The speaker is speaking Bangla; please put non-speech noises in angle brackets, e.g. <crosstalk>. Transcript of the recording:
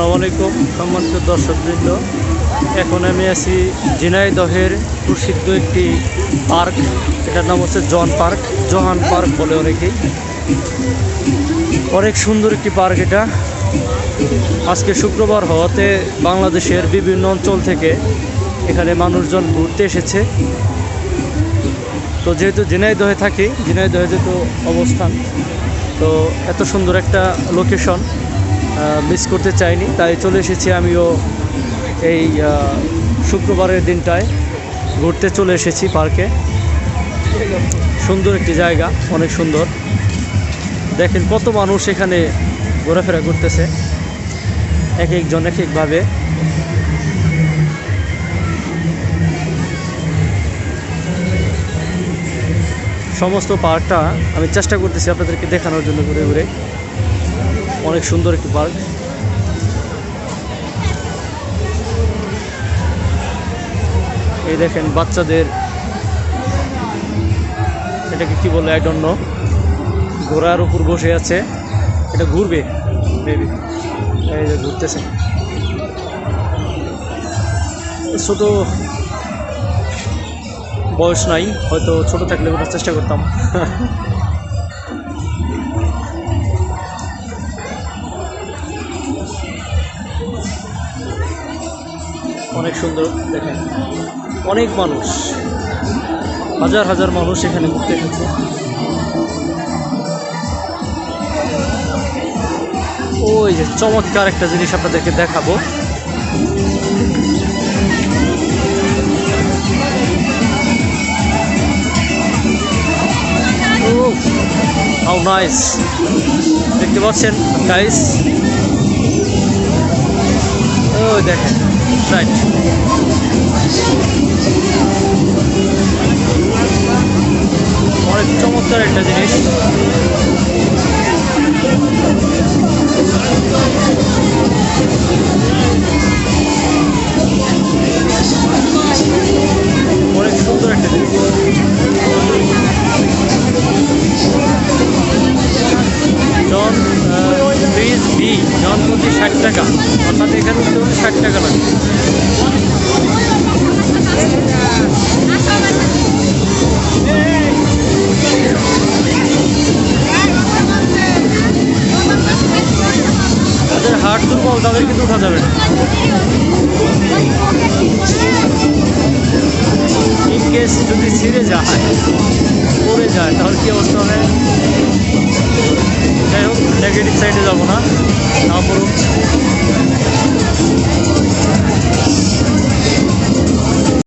আসসালামু আলাইকুম, সম্মানিত দর্শকবৃন্দ। এখন আমি আছি ঝিনাইদহের প্রসিদ্ধ একটি পার্ক, এটার নাম হচ্ছে জন পার্ক, জহান পার্ক বলে অনেকেই। অনেক সুন্দর একটি পার্ক এটা। আজকে শুক্রবার হওয়াতে বাংলাদেশের বিভিন্ন অঞ্চল থেকে এখানে মানুষজন ঘুরতে এসেছে। তো যেহেতু ঝিনাইদহে থাকি, ঝিনাইদহে যেহেতু অবস্থান, তো এত সুন্দর একটা লোকেশন মিস করতে চাইনি, তাই চলে এসেছি আমিও এই শুক্রবারের দিনটায় ঘুরতে চলে এসেছি পার্কে। সুন্দর একটি জায়গা, অনেক সুন্দর। দেখেন কত মানুষ এখানে ঘোরাফেরা করতেছে, এক একজন এক একভাবে সমস্ত পার্কটা আমি চেষ্টা করতেছি আপনাদেরকে দেখানোর জন্য ঘুরে ঘুরে। অনেক সুন্দর একটি পার্ক। এই দেখেন বাচ্চাদের, এটাকে কি বলে আই ঘোড়ার উপর বসে আছে। এটা ঘুরবে মেবি এই যে ঘুরতেছে। ছোট বয়স নাই, হয়তো ছোট থাকলে চেষ্টা করতাম। <laughs> অনেক সুন্দর দেখেন। অনেক মানুষ। হাজার হাজার মানুষ এখানে ঘুরতে এসেছে। ওই যে চমৎকার একটা জিনিস আপনাদেরকে দেখাবো। হাউ নাইস দেখতে পাচ্ছেন গাইস ও দেখেন। রাইট অনেক চমৎকার একটা জিনিস। অনেক সুন্দর একটা জিনিস। জন ফ্রিজ বি জন প্রতি ষাট টাকা। হাট দুর্বল তাদের কিন্তু উঠা যাবে না। ইন কেস যদি ছিঁড়ে যায়, পড়ে যায়, তাহলে কী অবস্থা হবে? যাই হোক নেগেটিভ সাইডে যাব না তারপরও